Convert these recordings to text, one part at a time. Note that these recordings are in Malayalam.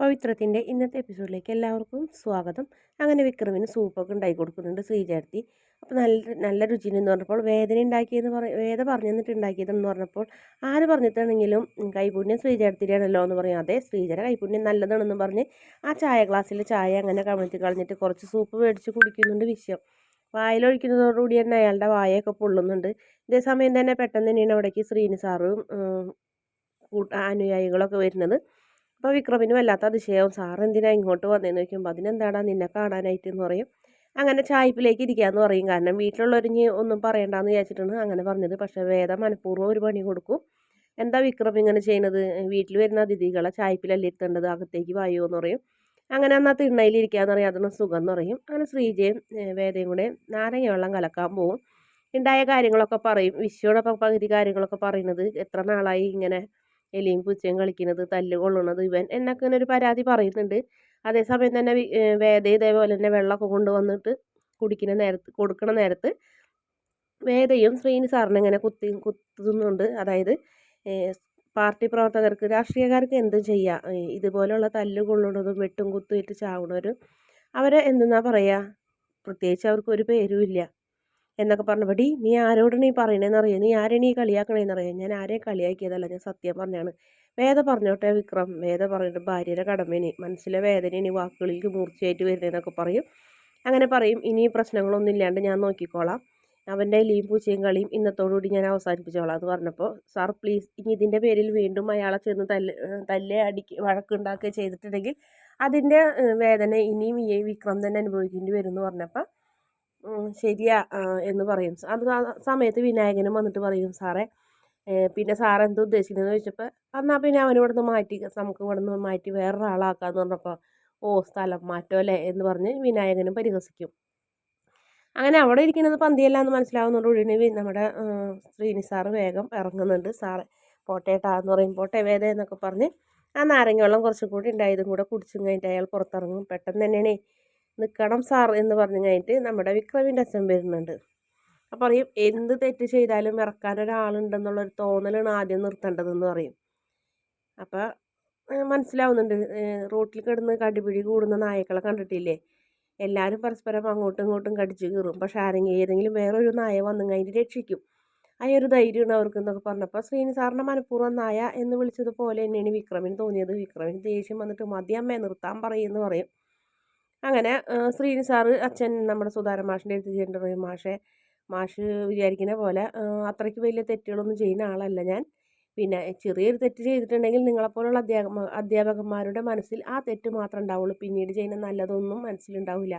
പവിത്രത്തിന്റെ ഇന്നത്തെ എപ്പിസോഡിലേക്ക് എല്ലാവർക്കും സ്വാഗതം. അങ്ങനെ വിക്രമിന് സൂപ്പൊക്കെ ഉണ്ടാക്കി കൊടുക്കുന്നുണ്ട് ശ്രീചേർത്തി അപ്പോൾ നല്ല നല്ല രുചിയെന്ന് പറഞ്ഞപ്പോൾ വേദന ഉണ്ടാക്കിയെന്ന് പറ വേദ പറഞ്ഞു തന്നിട്ട് ഉണ്ടാക്കിയതെന്ന് പറഞ്ഞപ്പോൾ ആര് പറഞ്ഞിട്ടാണെങ്കിലും കൈപുണ്യം ശ്രീചേർത്തിയാണല്ലോ എന്ന് പറയും. അതെ ശ്രീചേര കൈപുണ്യം നല്ലതാണെന്ന് പറഞ്ഞ് ആ ചായ ഗ്ലാസ്സിൽ ചായ അങ്ങനെ കമഴ്ത്തി കളഞ്ഞിട്ട് കുറച്ച് സൂപ്പ് മേടിച്ച് കുടിക്കുന്നുണ്ട് വിഷയം വായിലൊഴിക്കുന്നതോടുകൂടി തന്നെ അയാളുടെ വായൊക്കെ പൊള്ളുന്നുണ്ട്. ഇതേ സമയം തന്നെ പെട്ടെന്ന് തന്നെയാണ് അവിടേക്ക് ശ്രീനി സാറും അനുയായികളൊക്കെ വരുന്നത്. അപ്പോൾ വിക്രമിന് വല്ലാത്ത അതിശയവും. സാർ എന്തിനാ ഇങ്ങോട്ട് വന്നതെന്ന് ചോദിക്കുമ്പോൾ അതിനെന്താടാ നിന്നെ കാണാനായിട്ട് എന്ന് പറയും. അങ്ങനെ ചായ്പിലേക്ക് ഇരിക്കാമെന്ന് പറയും. കാരണം വീട്ടിലുള്ളവരിഞ്ഞ് ഒന്നും പറയണ്ടെന്ന് വിചാരിച്ചിട്ടാണ് അങ്ങനെ പറഞ്ഞത്. പക്ഷേ വേദ മനഃപൂർവം ഒരു പണി കൊടുക്കും. എന്താ വിക്രം ഇങ്ങനെ ചെയ്യുന്നത് വീട്ടിൽ വരുന്ന അതിഥികളെ ചായ്പിലല്ലേ ഇരുത്തേണ്ടത്? അകത്തേക്ക് വായു എന്ന് പറയും. അങ്ങനെ അന്നാ തിണ്ണയിലിരിക്കാന്ന് പറയും. അതിന് സുഖം എന്ന് പറയും. അങ്ങനെ ശ്രീജയും വേദയും കൂടെ നാരങ്ങ വെള്ളം കലക്കാൻ പോവും. ഉണ്ടായ കാര്യങ്ങളൊക്കെ പറയും. വിശ്വയുടെ പകുതി കാര്യങ്ങളൊക്കെ പറയുന്നത് എത്ര നാളായി ഇങ്ങനെ എലിയും പൂച്ചയും കളിക്കുന്നത് തല്ല് കൊള്ളുന്നത് ഇവൻ എന്നൊക്കെ ഇങ്ങനെ ഒരു പരാതി പറയുന്നുണ്ട്. അതേസമയം തന്നെ വേദ ഇതേപോലെ തന്നെ വെള്ളമൊക്കെ കൊണ്ടുവന്നിട്ട് കുടിക്കുന്ന നേരത്ത് കൊടുക്കുന്ന നേരത്ത് വേദയും ശ്രീനി സാറിനെ ഇങ്ങനെ കുത്തി കുത്തുന്നുണ്ട്. അതായത് പാർട്ടി പ്രവർത്തകർക്ക് രാഷ്ട്രീയക്കാർക്ക് എന്തും ചെയ്യാം. ഇതുപോലെയുള്ള തല്ല് കൊള്ളുന്നതും വെട്ടും കുത്തുമായിട്ട് ചാവുന്നവരും അവരെ എന്തെന്നാ പറയുക പ്രത്യേകിച്ച് അവർക്ക് ഒരു പേരുമില്ല. എന്നൊക്കെ പറഞ്ഞപ്പോൾ പടി നീ ആരോടാണ് നീ പറയണേന്ന് അറിയാം? നീ ആരെയാണ് ഈ കളിയാക്കണേന്ന് അറിയാം? ഞാൻ ആരെയും കളിയാക്കിയതല്ല ഞാൻ സത്യം പറഞ്ഞാണ്. വേദ പറഞ്ഞോട്ടെ വിക്രം. വേദ പറഞ്ഞിട്ട് ഭാര്യയുടെ കടമേനി. മനസ്സിലെ വേദനയാണ് വാക്കുകളിലേക്ക് മൂർച്ചയായിട്ട് വരുന്നതെന്നൊക്കെ പറയും. അങ്ങനെ പറയും ഇനി പ്രശ്നങ്ങളൊന്നും ഇല്ലാണ്ട് ഞാൻ നോക്കിക്കോളാം. അവന്റെ ലീം പൂച്ചയും കളിയും ഇന്നത്തോടുകൂടി ഞാൻ അവസാനിപ്പിച്ചോളാം. എന്ന് പറഞ്ഞപ്പോൾ സാർ പ്ലീസ് ഇനി ഇതിന്റെ പേരിൽ വീണ്ടും അയാളെ ചെന്ന് തല്ല് തല്ലേ അടിക്ക് വഴക്കുണ്ടാക്കുക ചെയ്തിട്ടുണ്ടെങ്കിൽ അതിന്റെ വേദന ഇനിയും ഈ വിക്രം തന്നെ അനുഭവിക്കേണ്ടി വരും എന്ന് പറഞ്ഞപ്പോൾ ശരിയാ എന്ന് പറയും. അത് സമയത്ത് വിനായകനും വന്നിട്ട് പറയും സാറേ പിന്നെ സാർ എന്താ ഉദ്ദേശിക്കുന്നത് ചോദിച്ചപ്പോൾ എന്നാൽ പിന്നെ അവൻ ഇവിടുന്ന് മാറ്റി നമുക്ക് ഇവിടുന്ന് മാറ്റി വേറൊരാളാക്കാന്ന് പറഞ്ഞപ്പോൾ ഓ സ്ഥലം മാറ്റോ അല്ലേ? എന്ന് പറഞ്ഞ് വിനായകനും പരിഹസിക്കും. അങ്ങനെ അവിടെ ഇരിക്കുന്നത് പന്തിയല്ല എന്ന് മനസ്സിലാവുന്നതോടുകൂടി നമ്മുടെ ശ്രീനി സാറ് വേഗം ഇറങ്ങുന്നുണ്ട്. സാറ് പോട്ടേട്ടാ എന്ന് പറയും. പോട്ടെ വേദ എന്നൊക്കെ പറഞ്ഞ് ആ നാരങ്ങ വെള്ളം കുറച്ചും കൂടി ഉണ്ടായതും കൂടെ കുടിച്ചും കഴിഞ്ഞിട്ട് അയാൾ പുറത്തിറങ്ങും. പെട്ടെന്ന് തന്നെയാണ് നിൽക്കണം സാർ എന്ന് പറഞ്ഞു കഴിഞ്ഞിട്ട് നമ്മുടെ വിക്രമിന്റെ അച്ഛൻ വരുന്നുണ്ട്. അപ്പോൾ പറയും എന്ത് തെറ്റ് ചെയ്താലും ഇറക്കാൻ ഒരാളുണ്ടെന്നുള്ളൊരു തോന്നലാണ് ആദ്യം നിർത്തേണ്ടതെന്ന് പറയും. അപ്പോൾ മനസ്സിലാവുന്നുണ്ട്. റോട്ടിൽ കിടന്ന് കടിപിടി കൂടുന്ന നായക്കളെ കണ്ടിട്ടില്ലേ? എല്ലാവരും പരസ്പരം അങ്ങോട്ടും ഇങ്ങോട്ടും കടിച്ച് കീറും. പക്ഷെ ആരെങ്കിലും ഏതെങ്കിലും വേറൊരു നായ വന്നു കഴിഞ്ഞ് രക്ഷിക്കും. ആ ഒരു ധൈര്യമാണ് അവർക്ക് എന്നൊക്കെ പറഞ്ഞപ്പോൾ ശ്രീനി സാറിന്റെ മനഃപൂർവം നായ എന്ന് വിളിച്ചതുപോലെ തന്നെയാണ് വിക്രമിന് തോന്നിയത്. വിക്രമിന് ദേഷ്യം വന്നിട്ട് മതി അമ്മയെ നിർത്താൻ പറയുമെന്ന് പറയും. അങ്ങനെ ശ്രീനി സാറ് അച്ഛൻ നമ്മുടെ സുധാരൻ മാഷിന്റെ അടുത്ത് ചെയ്യേണ്ട മാഷെ മാഷ് വിചാരിക്കുന്ന പോലെ അത്രയ്ക്ക് വലിയ തെറ്റുകളൊന്നും ചെയ്യുന്ന ആളല്ല ഞാൻ. പിന്നെ ചെറിയൊരു തെറ്റ് ചെയ്തിട്ടുണ്ടെങ്കിൽ നിങ്ങളെപ്പോലുള്ള അധ്യാപക അധ്യാപകന്മാരുടെ മനസ്സിൽ ആ തെറ്റ് മാത്രമേ ഉണ്ടാവുള്ളൂ. പിന്നീട് ചെയ്യുന്ന നല്ലതൊന്നും മനസ്സിലുണ്ടാവില്ല.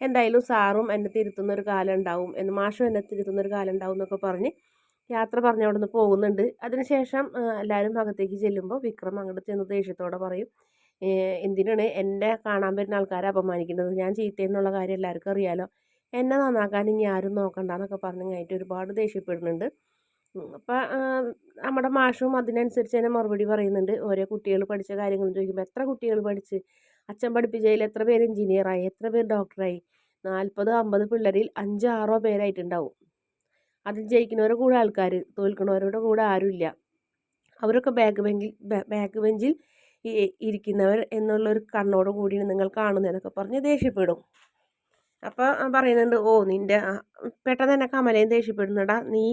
എന്തായാലും സാറും എന്നെ തിരുത്തുന്ന ഒരു കാലം ഉണ്ടാവും എന്ന് മാഷും എന്നെ തിരുത്തുന്ന ഒരു കാലം ഉണ്ടാവും എന്നൊക്കെ പറഞ്ഞ് യാത്ര പറഞ്ഞ് അവിടെ നിന്ന് പോകുന്നുണ്ട് അതിനുശേഷം എല്ലാവരും അകത്തേക്ക് ചെല്ലുമ്പോൾ വിക്രം അങ്ങോട്ട് ചെന്ന് ദേഷ്യത്തോടെ പറയും എന്തിനാണ് എന്നെ കാണാൻ വരുന്ന ആൾക്കാരെ അപമാനിക്കുന്നത്? ഞാൻ ചീത്തയെന്നുള്ള കാര്യം എല്ലാവർക്കും അറിയാലോ. എന്നെ നന്നാക്കാൻ ഇനി ആരും നോക്കണ്ട എന്നൊക്കെ പറഞ്ഞു കഴിഞ്ഞിട്ട് ഒരുപാട് ദേഷ്യപ്പെടുന്നുണ്ട്. അപ്പം നമ്മുടെ മാഷും അതിനനുസരിച്ച് തന്നെ മറുപടി പറയുന്നുണ്ട്. ഓരോ കുട്ടികൾ പഠിച്ച കാര്യങ്ങൾ ചോദിക്കുമ്പോൾ എത്ര കുട്ടികൾ പഠിച്ച്? അച്ഛൻ പഠിപ്പിച്ചതിൽ എത്ര പേര് എഞ്ചിനീയറായി എത്ര പേര് ഡോക്ടറായി നാൽപ്പത് അമ്പത് പിള്ളേരിൽ അഞ്ചോ ആറോ പേരായിട്ടുണ്ടാവും. അതിൽ ജയിക്കുന്നവരുടെ കൂടെ ആൾക്കാർ തോൽക്കുന്നവരുടെ കൂടെ ആരുമില്ല. അവരൊക്കെ ബാക്ക് ബെഞ്ചിൽ ബാക്ക് ബെഞ്ചിൽ ഇരിക്കുന്നവർ എന്നുള്ളൊരു കണ്ണോട് കൂടി നിങ്ങൾ കാണുന്നതെന്നൊക്കെ പറഞ്ഞ് ദേഷ്യപ്പെടും. അപ്പോൾ പറയുന്നുണ്ട് ഓ നിന്റെ പെട്ടെന്ന് തന്നെ കമലയും ദേഷ്യപ്പെടുന്നുണ്ടാ. നീ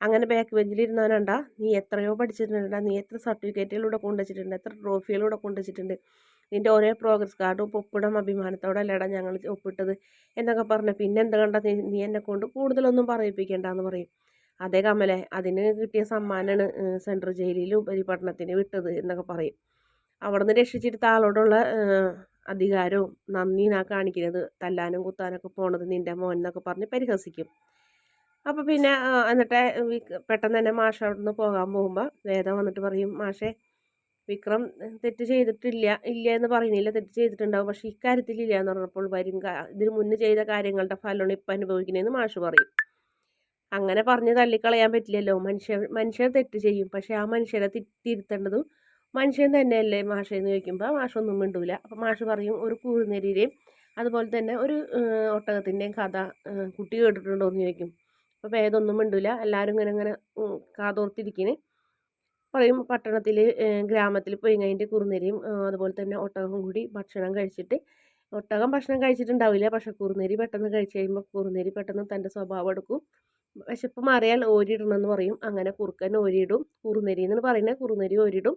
അങ്ങനെ ബാക്ക് ബെഞ്ചിൽ ഇരുന്നവനുണ്ടാ. നീ എത്രയോ പഠിച്ചിട്ടുണ്ടാ. നീ എത്ര സർട്ടിഫിക്കറ്റുകളിലൂടെ കൊണ്ടുവച്ചിട്ടുണ്ട്. എത്ര ട്രോഫികളിലൂടെ കൊണ്ടുവച്ചിട്ടുണ്ട്. നിന്റെ ഓരോ പ്രോഗ്രസ് കാർഡും ഒപ്പിടം അഭിമാനത്തോടെ അല്ലേടാ ഞങ്ങൾ ഒപ്പിട്ടത് എന്നൊക്കെ പറഞ്ഞു പിന്നെ എന്താ കണ്ട നീ എന്നെ കൊണ്ട് കൂടുതലൊന്നും പറയിപ്പിക്കേണ്ടെന്ന് പറയും. അതേ കമലെ അതിന് കിട്ടിയ സമ്മാനമാണ് സെൻട്രൽ ജയിലിൽ ഉപരിപഠനത്തിന് വിട്ടത് എന്നൊക്കെ പറയും. അവിടെ നിന്ന് രക്ഷിച്ചെടുത്ത ആളോടുള്ള അധികാരവും നന്ദിനാ കാണിക്കുന്നത്. തല്ലാനും കുത്താനൊക്കെ പോണത് നിന്റെ മോൻ എന്നൊക്കെ പറഞ്ഞ് പരിഹസിക്കും. അപ്പോൾ പിന്നെ എന്നിട്ട് പെട്ടെന്ന് തന്നെ മാഷ അവിടെ നിന്ന് പോകാൻ പോകുമ്പോൾ വേദ വന്നിട്ട് പറയും മാഷെ വിക്രം തെറ്റ് ചെയ്തിട്ടില്ല ഇല്ല എന്ന് പറയുന്നില്ല തെറ്റ് ചെയ്തിട്ടുണ്ടാവും. പക്ഷേ ഇക്കാര്യത്തിൽ ഇല്ല എന്ന് പറഞ്ഞപ്പോൾ വരും ഇതിന് മുന്നേ ചെയ്ത കാര്യങ്ങളുടെ ഫലമാണ് ഇപ്പം അനുഭവിക്കുന്നതെന്ന് മാഷ് പറയും. അങ്ങനെ പറഞ്ഞ് തള്ളിക്കളയാൻ പറ്റില്ലല്ലോ. മനുഷ്യർ മനുഷ്യർ തെറ്റ് ചെയ്യും. പക്ഷേ ആ മനുഷ്യരെ തിരുത്തേണ്ടതും മനുഷ്യൻ തന്നെയല്ലേ മാഷെന്ന് ചോദിക്കുമ്പോൾ മാഷൊന്നും മിണ്ടൂല. അപ്പോൾ മാഷ് പറയും ഒരു കുഴുനരിയുടെയും അതുപോലെ തന്നെ ഒരു ഒട്ടകത്തിന്റെയും കഥ കുട്ടി കേട്ടിട്ടുണ്ടോ എന്ന് ചോദിക്കും. അപ്പോൾ വേദമൊന്നും മിണ്ടൂല. എല്ലാവരും ഇങ്ങനെ ഇങ്ങനെ കാതോർത്തിരിക്കണേ. പറയും പട്ടണത്തിൽ ഗ്രാമത്തിൽ പോയി കഴിഞ്ഞിട്ട് കുറുനരിയും അതുപോലെ തന്നെ ഒട്ടകവും കൂടി ഭക്ഷണം കഴിച്ചിട്ട് ഒട്ടകം ഭക്ഷണം കഴിച്ചിട്ടുണ്ടാവില്ല. പക്ഷെ കുറുനരി പെട്ടെന്ന് കഴിച്ച് കഴിയുമ്പോൾ കുറുനരി പെട്ടെന്ന് തന്റെ സ്വഭാവം എടുക്കും. വിശപ്പ് മാറിയാൽ ഓരിയിടണമെന്ന് പറയും. അങ്ങനെ കുറുക്കൻ ഓരിയിടും കുറുനരി എന്ന് പറയുന്നത്. കുറുനരി ഓരിയിടും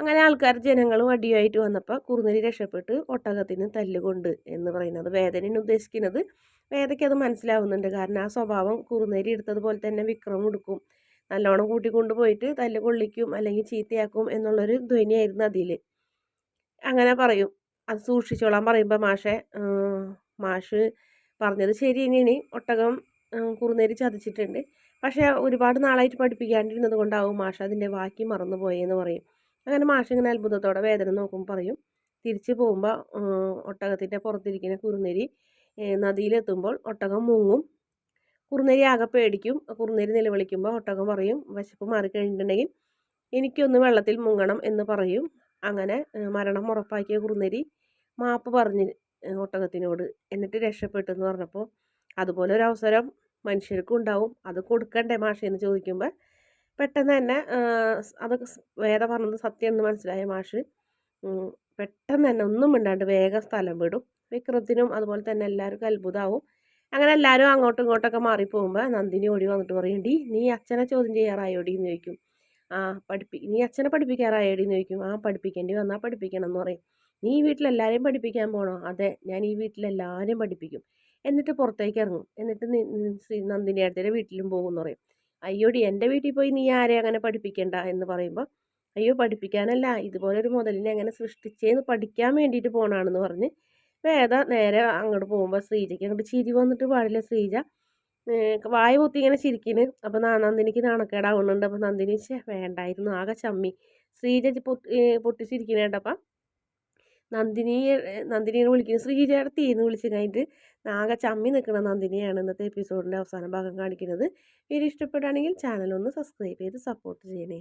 അങ്ങനെ ആൾക്കാർ ജനങ്ങളും അടിയായിട്ട് വന്നപ്പോൾ കുറുനരി രക്ഷപ്പെട്ട് ഒട്ടകത്തിന് തല്ലുകൊണ്ട് എന്ന് പറയുന്നത് വേദനയാണ് ഉദ്ദേശിക്കുന്നത്. വേദയ്ക്ക് അത് മനസ്സിലാവുന്നുണ്ട്. കാരണം ആ സ്വഭാവം കുറുനരി എടുത്തതുപോലെ തന്നെ വിക്രം എടുക്കും നല്ലോണം കൂട്ടിക്കൊണ്ട് പോയിട്ട് തല്ല് കൊള്ളിക്കും അല്ലെങ്കിൽ ചീത്തയാക്കും എന്നുള്ളൊരു ധ്വനിയായിരുന്നു അതിൽ അങ്ങനെ പറയും. അത് സൂക്ഷിച്ചോളാൻ പറയുമ്പോൾ മാഷെ മാഷ് പറഞ്ഞത് ശരി തന്നെയാണ്. ഒട്ടകം കുറുനേരി ചതിച്ചിട്ടുണ്ട്. പക്ഷേ ഒരുപാട് നാളായിട്ട് പഠിപ്പിക്കാണ്ടിരുന്നത് കൊണ്ടാവും മാഷ അതിന്റെ ബാക്കി മറന്നു പോയെന്ന് പറയും. അങ്ങനെ മാഷ് ഇങ്ങനെ അത്ഭുതത്തോടെ വേദന നോക്കുമ്പോൾ പറയും. തിരിച്ചു പോകുമ്പോൾ ഒട്ടകത്തിന്റെ പുറത്തിരിക്കുന്ന കുറുനരി നദിയിലെത്തുമ്പോൾ ഒട്ടകം മുങ്ങും. കുറുനരി ആകെ പേടിക്കും. കുറുനരി നിലവിളിക്കുമ്പോൾ ഒട്ടകം പറയും വിശപ്പ് മാറിക്കഴിഞ്ഞിട്ടുണ്ടെങ്കിൽ എനിക്കൊന്ന് വെള്ളത്തിൽ മുങ്ങണം എന്ന് പറയും. അങ്ങനെ മരണം ഉറപ്പാക്കിയ കുറുനരി മാപ്പ് പറഞ്ഞ് ഒട്ടകത്തിനോട് എന്നിട്ട് രക്ഷപ്പെട്ടു എന്ന് പറഞ്ഞപ്പോൾ അതുപോലെ ഒരു അവസരം മനുഷ്യർക്കും ഉണ്ടാവും. അത് കൊടുക്കണ്ടേ? മാഷെന്ന് ചോദിക്കുമ്പോൾ പെട്ടെന്ന് തന്നെ അതൊക്കെ വേറെ പറഞ്ഞത് സത്യം എന്ന് മനസ്സിലായ മാഷ്. പെട്ടെന്ന് തന്നെ ഒന്നും മിണ്ടാണ്ട് വേഗം സ്ഥലം വിടും. വിക്രത്തിനും അതുപോലെ തന്നെ എല്ലാവർക്കും അത്ഭുതമാവും അങ്ങനെ എല്ലാവരും അങ്ങോട്ടും ഇങ്ങോട്ടൊക്കെ മാറിപ്പോകുമ്പോൾ നന്ദിനി ഓടി വന്നിട്ട് പറയും നീ അച്ഛനെ ചോദ്യം ചെയ്യാറായോടി? എന്ന് ചോദിക്കും. ആ പഠിപ്പി നീ അച്ഛനെ പഠിപ്പിക്കാറായോടി? എന്ന് ചോദിക്കും. ആ പഠിപ്പിക്കേണ്ടി വന്നാൽ പഠിപ്പിക്കണം എന്ന് പറയും. നീ വീട്ടിലെല്ലാവരെയും പഠിപ്പിക്കാൻ പോകണോ അതെ ഞാൻ ഈ വീട്ടിലെല്ലാവരെയും പഠിപ്പിക്കും. എന്നിട്ട് പുറത്തേക്ക് ഇറങ്ങും. എന്നിട്ട് ശ്രീ നന്ദിനി അടുത്തേരെ വീട്ടിലും പോകും എന്ന് പറയും. അയ്യോടി എന്റെ വീട്ടിൽ പോയി നീ ആരെ അങ്ങനെ പഠിപ്പിക്കണ്ട എന്ന് പറയുമ്പോൾ അയ്യോ പഠിപ്പിക്കാനല്ല ഇതുപോലൊരു മുതലിനെ എങ്ങനെ സൃഷ്ടിച്ചേന്ന് പഠിക്കാൻ വേണ്ടിയിട്ട് പോകണമെന്ന് പറഞ്ഞ് വേദ നേരെ അങ്ങോട്ട് പോകുമ്പോൾ ശ്രീജയ്ക്ക് അങ്ങോട്ട് ചിരി വന്നിട്ട് പാടില്ല ശ്രീജ വായ പൊത്തി ഇങ്ങനെ ചിരിക്കുന്നു അപ്പോൾ നന്ദിനിക്ക് നാണക്കേടാവുന്നുണ്ട്. അപ്പോൾ നന്ദിനി വേണ്ടായിരുന്നു ആകെ ചമ്മി. ശ്രീജ പൊട്ടി പൊട്ടിച്ചിരിക്കുന്ന കേട്ടപ്പം നന്ദിനിയെ നന്ദിനിയെ വിളിക്കുന്നു. ശ്രീജയുടെ തീന്ന് വിളിച്ച് കഴിഞ്ഞിട്ട് ആകെ ചമ്മി നിൽക്കുന്ന നന്ദിനിയാണ് ഇന്നത്തെ എപ്പിസോഡിന്റെ അവസാന ഭാഗം കാണിക്കുന്നത്. വീഡിയോ ഇഷ്ടപ്പെടുകയാണെങ്കിൽ ചാനൽ ഒന്ന് സബ്സ്ക്രൈബ് ചെയ്ത് സപ്പോർട്ട് ചെയ്യണേ.